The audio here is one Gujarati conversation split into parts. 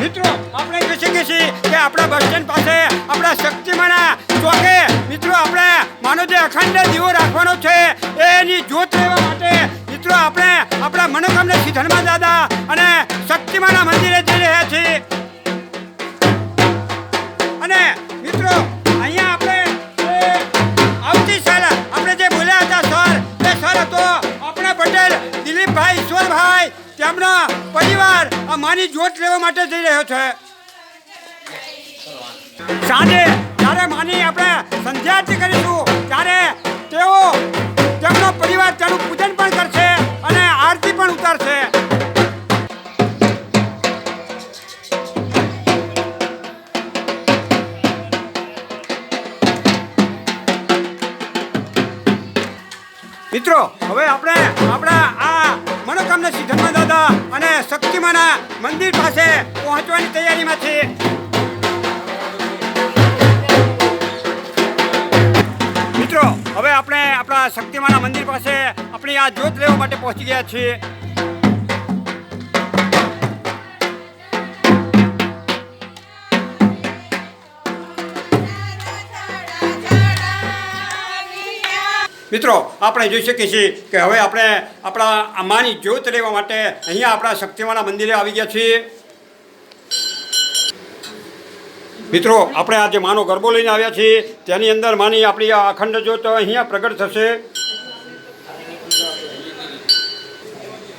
મિત્રો, આપણે શકીએ છીએ કે આપણા બસ સ્ટેન્ડ પાસે આપણા શક્તિમાના ચોકે મિત્રો, આપણે માનો જે અખંડ દીવો રાખવાનો છે, એની જોત લેવા માટે, મિત્રો, આપણે આપણા મનોકામના ધર્મા દાદા અને શક્તિમાના મંદિરે જઈ રહ્યા છીએ. પરિવાર આ માની જોત લેવા માટે જઈ રહ્યો છે. સાંજે જ્યારે માની આપણે સંધ્યારતી મિત્રો, હવે આપણે, આપણા આ મનોકામના સિદ્ધર્મા દાદા અને શક્તિમાના મંદિર પાસે પહોંચવાની તૈયારીમાં છીએ. મિત્રો, હવે આપણે આપણા શક્તિમાના મંદિર પાસે આપણી આ જોત લેવા માટે પહોંચી ગયા છીએ. મિત્રો, આપણે જોઈ શકીએ છીએ કે હવે આપણે આપણા માની જ્યોત લેવા માટે અહીંયા આપણા શક્તિમાના મંદિરે આવી ગયા છીએ. મિત્રો, આપણે આજે માનો ગરબો લઈને આવ્યા છીએ. તેની અંદર માની આપણી અખંડ જ્યોત અહીંયા પ્રગટ થશે.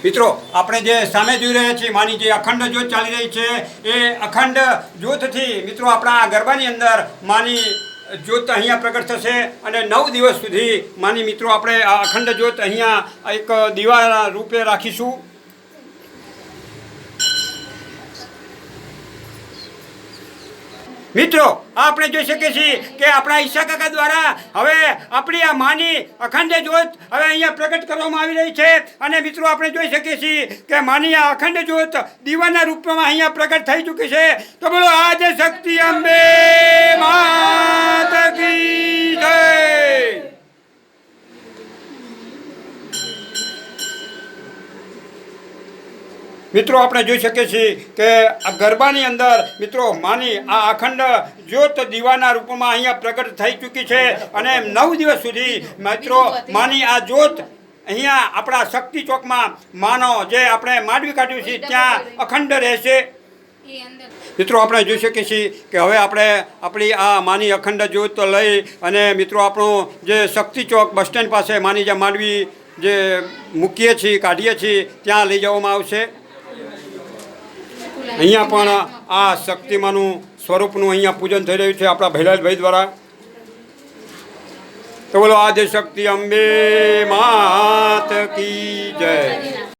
મિત્રો, આપણે જે સામે જોઈ રહ્યા છીએ, માની જે અખંડ જ્યોત ચાલી રહી છે, એ અખંડ જ્યોતથી મિત્રો આપણા ગરબાની અંદર માની જ્યોત અહીંયા પ્રગટ થશે અને નવ દિવસ સુધી, માની મિત્રો, આપણે આ અખંડ જ્યોત અહીંયા એક દીવા રૂપે રાખીશું. મિત્રો આપણે જોઈ શકીએ છીએ કે આપણા ઈશા કાકા દ્વારા હવે આપણી આ માની અખંડ જ્યોત હવે અહીંયા પ્રગટ કરવામાં આવી રહી છે. અને મિત્રો, આપણે જોઈ શકીએ છીએ કે માની આ અખંડ જ્યોત દીવાના રૂપમાં અહીંયા પ્રગટ થઈ ચૂકી છે. તો બોલો, આજે શક્તિ અંબે મિત્રો આપણે જોઈ શકીએ છીએ કે આ ગરબાની અંદર મિત્રો માની આ અખંડ જ્યોત દીવાના રૂપમાં અહીંયા પ્રગટ થઈ ચૂકી છે અને નવ દિવસ સુધી મિત્રો માની આ જ્યોત અહીંયા આપણા શક્તિ ચોકમાં માનો જે આપણે માંડવી કાઢ્યું છે ત્યાં અખંડ રહેશે. મિત્રો આપણે જોઈ શકીએ છીએ કે હવે આપણે આપણી આ માની અખંડ જ્યોત લઈ અને મિત્રો આપણું જે શક્તિ ચોક બસ સ્ટેન્ડ પાસે માની જે માંડવી જે મૂકીએ છીએ કાઢીએ છીએ ત્યાં લઈ જવામાં આવશે. અહીંયા પણ આ શક્તિમાનું સ્વરૂપનું અહીંયા પૂજન થઈ રહ્યું છે આપણા ભૈલાલભાઈ દ્વારા. તો બોલો આદિ શક્તિ અંબે માત કી જય.